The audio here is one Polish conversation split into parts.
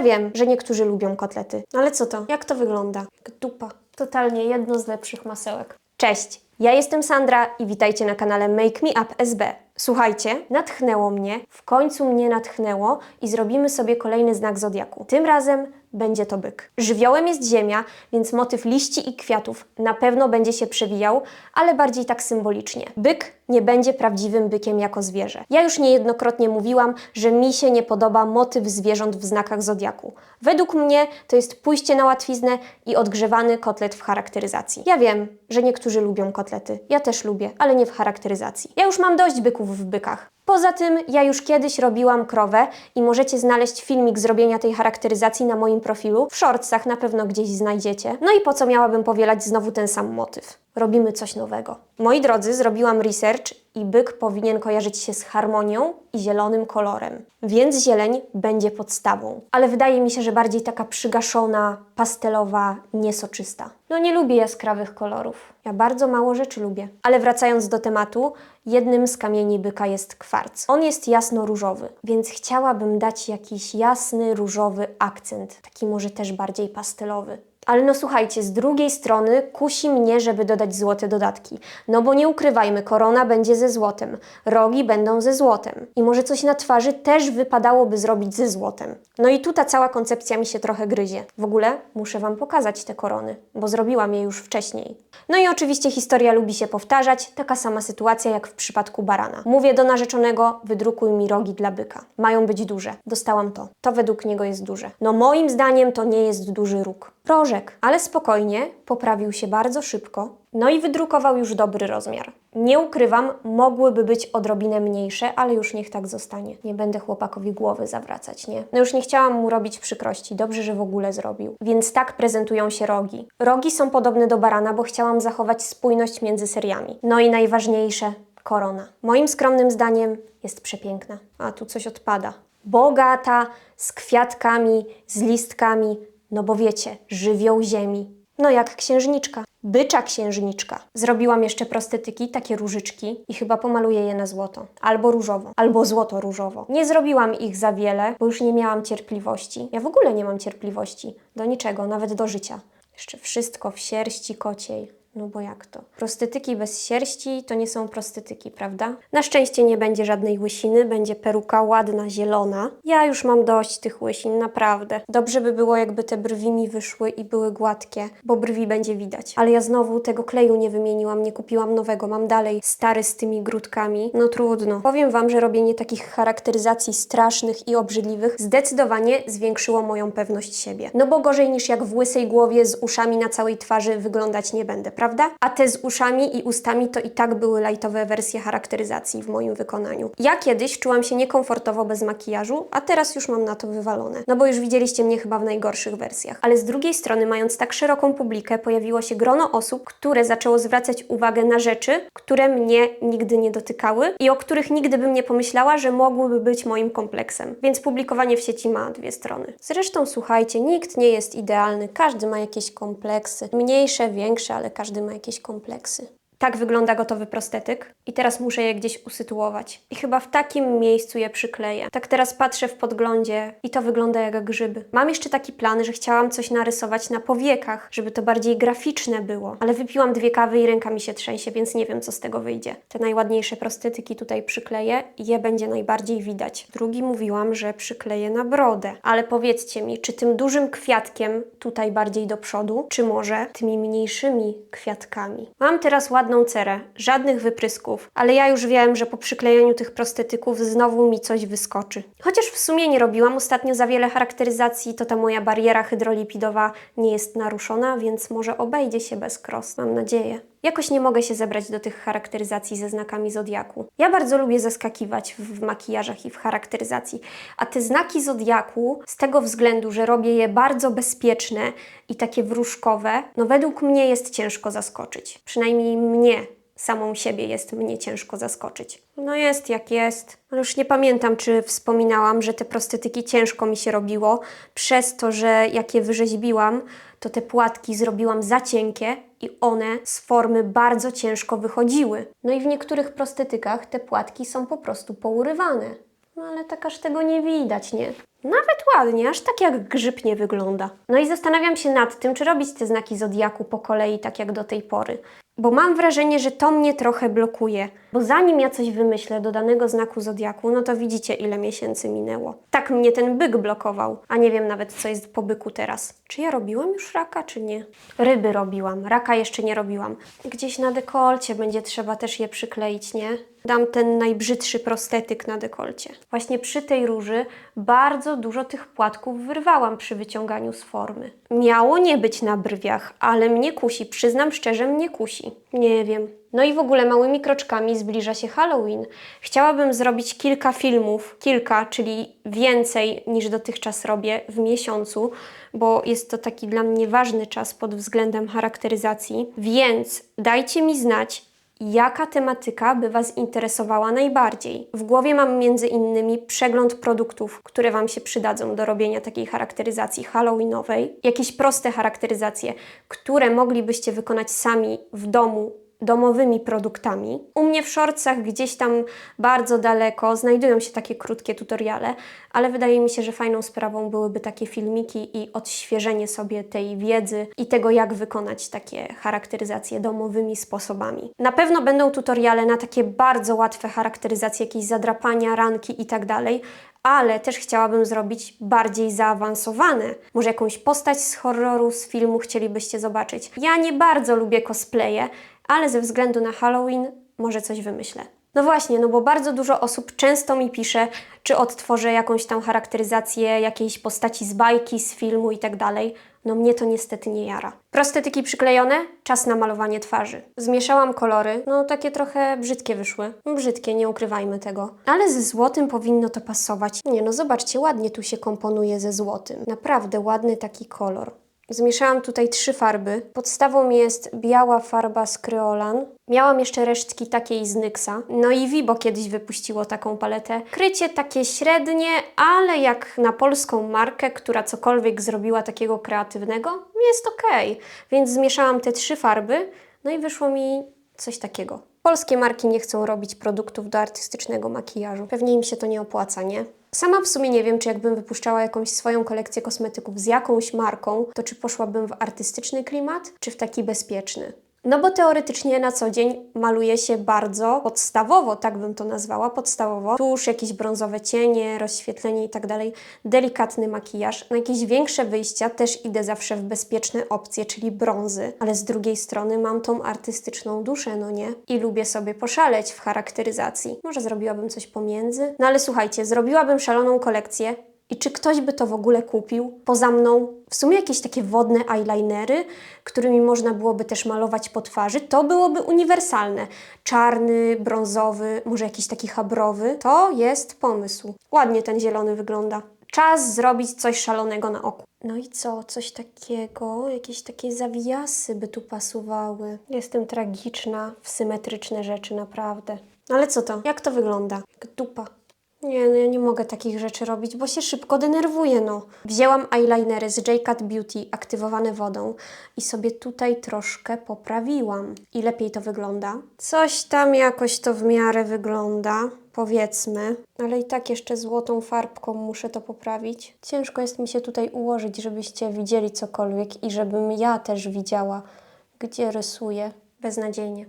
Ja wiem, że niektórzy lubią kotlety, no ale co to? Jak to wygląda? Dupa. Totalnie jedno z lepszych masełek. Cześć, ja jestem Sandra i witajcie na kanale Make Me Up SB. Słuchajcie, natchnęło mnie, w końcu mnie natchnęło i zrobimy sobie kolejny znak zodiaku. Tym razem będzie to byk. Żywiołem jest ziemia, więc motyw liści i kwiatów na pewno będzie się przewijał, ale bardziej tak symbolicznie. Byk nie będzie prawdziwym bykiem jako zwierzę. Ja już niejednokrotnie mówiłam, że mi się nie podoba motyw zwierząt w znakach zodiaku. Według mnie to jest pójście na łatwiznę i odgrzewany kotlet w charakteryzacji. Ja wiem, że niektórzy lubią kotlety. Ja też lubię, ale nie w charakteryzacji. Ja już mam dość byków w bykach. Poza tym, ja już kiedyś robiłam krowę i możecie znaleźć filmik zrobienia tej charakteryzacji na moim profilu. W shortsach na pewno gdzieś znajdziecie. No i po co miałabym powielać znowu ten sam motyw? Robimy coś nowego. Moi drodzy, zrobiłam research i byk powinien kojarzyć się z harmonią i zielonym kolorem. Więc zieleń będzie podstawą. Ale wydaje mi się, że bardziej taka przygaszona, pastelowa, niesoczysta. No nie lubię jaskrawych kolorów. Ja bardzo mało rzeczy lubię. Ale wracając do tematu, jednym z kamieni byka jest kwarc. On jest jasno-różowy, więc chciałabym dać jakiś jasny, różowy akcent. Taki może też bardziej pastelowy. Ale no słuchajcie, z drugiej strony kusi mnie, żeby dodać złote dodatki. No bo nie ukrywajmy, korona będzie ze złotem, rogi będą ze złotem. I może coś na twarzy też wypadałoby zrobić ze złotem. No i tu ta cała koncepcja mi się trochę gryzie. W ogóle muszę Wam pokazać te korony, bo zrobiłam je już wcześniej. No i oczywiście historia lubi się powtarzać, taka sama sytuacja jak w przypadku barana. Mówię do narzeczonego, wydrukuj mi rogi dla byka. Mają być duże. Dostałam to. To według niego jest duże. No moim zdaniem to nie jest duży róg. Rożek, ale spokojnie, poprawił się bardzo szybko. No i wydrukował już dobry rozmiar. Nie ukrywam, mogłyby być odrobinę mniejsze, ale już niech tak zostanie. Nie będę chłopakowi głowy zawracać, nie? No już nie chciałam mu robić przykrości, dobrze, że w ogóle zrobił. Więc tak prezentują się rogi. Rogi są podobne do barana, bo chciałam zachować spójność między seriami. No i najważniejsze, korona. Moim skromnym zdaniem jest przepiękna. A tu coś odpada. Bogata, z kwiatkami, z listkami, no bo wiecie, żywioł ziemi. No jak księżniczka. Bycza księżniczka. Zrobiłam jeszcze prostetyki, takie różyczki i chyba pomaluję je na złoto. Albo różowo, albo złoto-różowo. Nie zrobiłam ich za wiele, bo już nie miałam cierpliwości. Ja w ogóle nie mam cierpliwości. Do niczego, nawet do życia. Jeszcze wszystko w sierści kociej. No bo jak to? Prostetyki bez sierści to nie są prostetyki, prawda? Na szczęście nie będzie żadnej łysiny, będzie peruka ładna, zielona. Ja już mam dość tych łysin, naprawdę. Dobrze by było, jakby te brwi mi wyszły i były gładkie, bo brwi będzie widać. Ale ja znowu tego kleju nie wymieniłam, nie kupiłam nowego, mam dalej stary z tymi grudkami. No trudno. Powiem Wam, że robienie takich charakteryzacji strasznych i obrzydliwych zdecydowanie zwiększyło moją pewność siebie. No bo gorzej niż jak w łysej głowie z uszami na całej twarzy wyglądać nie będę, prawda? A te z uszami i ustami to i tak były lajtowe wersje charakteryzacji w moim wykonaniu. Ja kiedyś czułam się niekomfortowo bez makijażu, a teraz już mam na to wywalone. No bo już widzieliście mnie chyba w najgorszych wersjach. Ale z drugiej strony, mając tak szeroką publikę, pojawiło się grono osób, które zaczęło zwracać uwagę na rzeczy, które mnie nigdy nie dotykały i o których nigdy bym nie pomyślała, że mogłyby być moim kompleksem. Więc publikowanie w sieci ma dwie strony. Zresztą słuchajcie, nikt nie jest idealny, każdy ma jakieś kompleksy. Mniejsze, większe, ale każdy ma jakieś kompleksy. Tak wygląda gotowy prostetyk i teraz muszę je gdzieś usytuować. I chyba w takim miejscu je przykleję. Tak teraz patrzę w podglądzie i to wygląda jak grzyby. Mam jeszcze taki plan, że chciałam coś narysować na powiekach, żeby to bardziej graficzne było. Ale wypiłam dwie kawy i ręka mi się trzęsie, więc nie wiem co z tego wyjdzie. Te najładniejsze prostetyki tutaj przykleję i je będzie najbardziej widać. Drugi mówiłam, że przykleję na brodę. Ale powiedzcie mi, czy tym dużym kwiatkiem tutaj bardziej do przodu, czy może tymi mniejszymi kwiatkami? Mam teraz cerę, żadnych wyprysków, ale ja już wiem, że po przyklejeniu tych prostetyków znowu mi coś wyskoczy. Chociaż w sumie nie robiłam ostatnio za wiele charakteryzacji, to ta moja bariera hydrolipidowa nie jest naruszona, więc może obejdzie się bez kros, mam nadzieję. Jakoś nie mogę się zebrać do tych charakteryzacji ze znakami zodiaku. Ja bardzo lubię zaskakiwać w makijażach i w charakteryzacji, a te znaki zodiaku z tego względu, że robię je bardzo bezpieczne i takie wróżkowe, no według mnie jest ciężko zaskoczyć. Przynajmniej mnie samą siebie jest mnie ciężko zaskoczyć. No jest jak jest. Już nie pamiętam, czy wspominałam, że te prostetyki ciężko mi się robiło, przez to, że jak je wyrzeźbiłam, to te płatki zrobiłam za cienkie i one z formy bardzo ciężko wychodziły. No i w niektórych prostetykach te płatki są po prostu pourywane. No ale tak aż tego nie widać, nie? Nawet ładnie, aż tak jak grzyb nie wygląda. No i zastanawiam się nad tym, czy robić te znaki zodiaku po kolei, tak jak do tej pory. Bo mam wrażenie, że to mnie trochę blokuje. Bo zanim ja coś wymyślę do danego znaku zodiaku, no to widzicie, ile miesięcy minęło. Tak mnie ten byk blokował, a nie wiem nawet, co jest po byku teraz. Czy ja robiłam już raka, czy nie? Ryby robiłam, raka jeszcze nie robiłam. Gdzieś na dekolcie będzie trzeba też je przykleić, nie? Dam ten najbrzydszy prostetyk na dekolcie. Właśnie przy tej róży bardzo dużo tych płatków wyrwałam przy wyciąganiu z formy. Miało nie być na brwiach, ale mnie kusi, przyznam szczerze, mnie kusi. Nie wiem. No i w ogóle małymi kroczkami zbliża się Halloween. Chciałabym zrobić kilka filmów, kilka, czyli więcej niż dotychczas robię w miesiącu, bo jest to taki dla mnie ważny czas pod względem charakteryzacji. Więc dajcie mi znać, Jaka tematyka by Was interesowała najbardziej? W głowie mam między innymi przegląd produktów, które Wam się przydadzą do robienia takiej charakteryzacji halloweenowej, jakieś proste charakteryzacje, które moglibyście wykonać sami w domu domowymi produktami. U mnie w shortsach gdzieś tam bardzo daleko znajdują się takie krótkie tutoriale, ale wydaje mi się, że fajną sprawą byłyby takie filmiki i odświeżenie sobie tej wiedzy i tego, jak wykonać takie charakteryzacje domowymi sposobami. Na pewno będą tutoriale na takie bardzo łatwe charakteryzacje, jakieś zadrapania, ranki i tak ale też chciałabym zrobić bardziej zaawansowane. Może jakąś postać z horroru, z filmu chcielibyście zobaczyć. Ja nie bardzo lubię cosplaye, ale ze względu na Halloween może coś wymyślę. No właśnie, no bo bardzo dużo osób często mi pisze, czy odtworzę jakąś tam charakteryzację jakiejś postaci z bajki, z filmu i tak. No mnie to niestety nie jara. Prostetyki przyklejone, czas na malowanie twarzy. Zmieszałam kolory, no takie trochę brzydkie wyszły. Brzydkie, nie ukrywajmy tego. Ale ze złotym powinno to pasować. Nie no, zobaczcie, ładnie tu się komponuje ze złotym. Naprawdę ładny taki kolor. Zmieszałam tutaj trzy farby. Podstawą jest biała farba z Kryolan. Miałam jeszcze resztki takiej z Nyxa. No i Vibo kiedyś wypuściło taką paletę. Krycie takie średnie, ale jak na polską markę, która cokolwiek zrobiła takiego kreatywnego, jest ok. Więc zmieszałam te trzy farby, no i wyszło mi coś takiego. Polskie marki nie chcą robić produktów do artystycznego makijażu. Pewnie im się to nie opłaca, nie? Sama w sumie nie wiem, czy jakbym wypuszczała jakąś swoją kolekcję kosmetyków z jakąś marką, to czy poszłabym w artystyczny klimat, czy w taki bezpieczny. No bo teoretycznie na co dzień maluje się bardzo podstawowo, tak bym to nazwała, podstawowo. Tuż, jakieś brązowe cienie, rozświetlenie i tak dalej, delikatny makijaż. Na jakieś większe wyjścia też idę zawsze w bezpieczne opcje, czyli brązy, ale z drugiej strony mam tą artystyczną duszę, no nie? I lubię sobie poszaleć w charakteryzacji. Może zrobiłabym coś pomiędzy? No ale słuchajcie, zrobiłabym szaloną kolekcję, i czy ktoś by to w ogóle kupił? Poza mną w sumie jakieś takie wodne eyelinery, którymi można byłoby też malować po twarzy, to byłoby uniwersalne. Czarny, brązowy, może jakiś taki habrowy. To jest pomysł. Ładnie ten zielony wygląda. Czas zrobić coś szalonego na oku. No i co? Coś takiego? Jakieś takie zawiasy by tu pasowały. Jestem tragiczna w symetryczne rzeczy, naprawdę. No ale co to? Jak to wygląda? Jak dupa. Nie, no ja nie mogę takich rzeczy robić, bo się szybko denerwuję, no. Wzięłam eyelinery z J-Cut Beauty aktywowane wodą i sobie tutaj troszkę poprawiłam. I lepiej to wygląda. Coś tam jakoś to w miarę wygląda, powiedzmy. Ale i tak jeszcze złotą farbką muszę to poprawić. Ciężko jest mi się tutaj ułożyć, żebyście widzieli cokolwiek i żebym ja też widziała, gdzie rysuję. Beznadziejnie.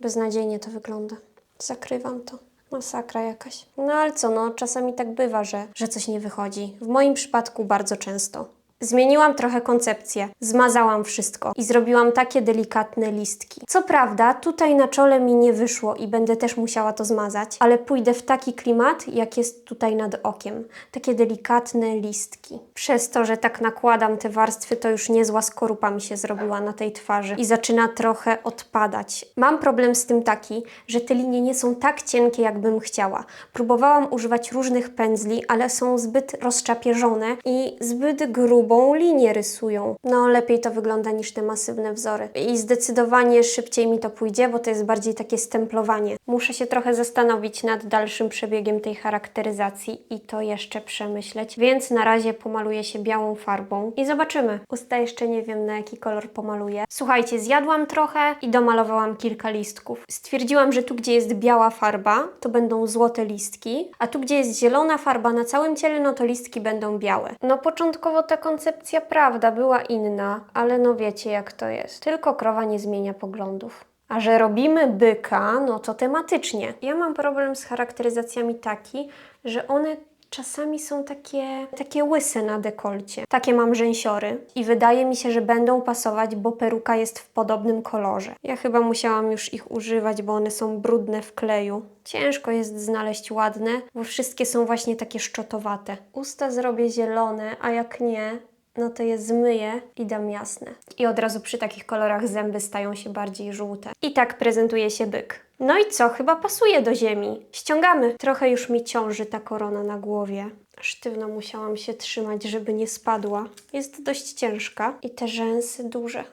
Beznadziejnie to wygląda. Zakrywam to. Masakra jakaś. No ale co, no czasami tak bywa, że, że coś nie wychodzi. W moim przypadku bardzo często. Zmieniłam trochę koncepcję, zmazałam wszystko i zrobiłam takie delikatne listki. Co prawda, tutaj na czole mi nie wyszło i będę też musiała to zmazać, ale pójdę w taki klimat, jak jest tutaj nad okiem. Takie delikatne listki. Przez to, że tak nakładam te warstwy, to już niezła skorupa mi się zrobiła na tej twarzy i zaczyna trochę odpadać. Mam problem z tym taki, że te linie nie są tak cienkie, jakbym chciała. Próbowałam używać różnych pędzli, ale są zbyt rozczapieżone i zbyt grubo grubą linię rysują. No, lepiej to wygląda niż te masywne wzory. I zdecydowanie szybciej mi to pójdzie, bo to jest bardziej takie stemplowanie. Muszę się trochę zastanowić nad dalszym przebiegiem tej charakteryzacji i to jeszcze przemyśleć, więc na razie pomaluję się białą farbą i zobaczymy. Usta jeszcze nie wiem na jaki kolor pomaluję. Słuchajcie, zjadłam trochę i domalowałam kilka listków. Stwierdziłam, że tu gdzie jest biała farba, to będą złote listki, a tu gdzie jest zielona farba na całym ciele, no to listki będą białe. No początkowo ta koncepcja prawda była inna, ale no wiecie jak to jest. Tylko krowa nie zmienia poglądów. A że robimy byka, no to tematycznie. Ja mam problem z charakteryzacjami taki, że one czasami są takie, takie łyse na dekolcie. Takie mam rzęsiory i wydaje mi się, że będą pasować, bo peruka jest w podobnym kolorze. Ja chyba musiałam już ich używać, bo one są brudne w kleju. Ciężko jest znaleźć ładne, bo wszystkie są właśnie takie szczotowate. Usta zrobię zielone, a jak nie, no to je zmyję i dam jasne. I od razu przy takich kolorach zęby stają się bardziej żółte. I tak prezentuje się byk. No i co? Chyba pasuje do ziemi. Ściągamy. Trochę już mi ciąży ta korona na głowie. Sztywno musiałam się trzymać, żeby nie spadła. Jest dość ciężka i te rzęsy duże.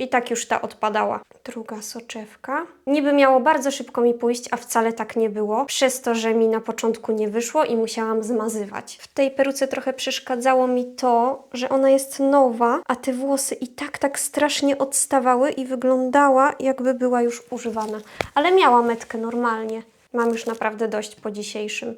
I tak już ta odpadała. Druga soczewka. Niby miało bardzo szybko mi pójść, a wcale tak nie było. Przez to, że mi na początku nie wyszło i musiałam zmazywać. W tej peruce trochę przeszkadzało mi to, że ona jest nowa, a te włosy i tak tak strasznie odstawały i wyglądała jakby była już używana. Ale miała metkę normalnie. Mam już naprawdę dość po dzisiejszym.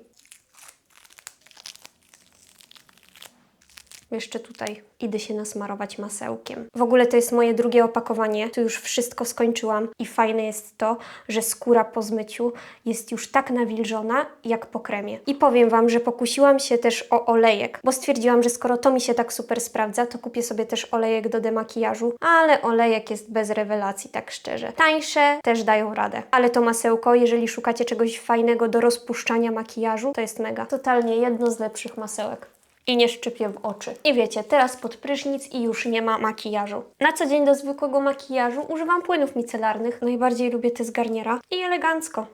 Jeszcze tutaj idę się nasmarować masełkiem. W ogóle to jest moje drugie opakowanie. Tu już wszystko skończyłam i fajne jest to, że skóra po zmyciu jest już tak nawilżona jak po kremie. I powiem Wam, że pokusiłam się też o olejek, bo stwierdziłam, że skoro to mi się tak super sprawdza, to kupię sobie też olejek do demakijażu, ale olejek jest bez rewelacji, tak szczerze. Tańsze też dają radę, ale to masełko, jeżeli szukacie czegoś fajnego do rozpuszczania makijażu, to jest mega. Totalnie jedno z lepszych masełek i nie szczypie w oczy. I wiecie, teraz pod prysznic i już nie ma makijażu. Na co dzień do zwykłego makijażu używam płynów micelarnych. Najbardziej lubię te z Garniera i elegancko.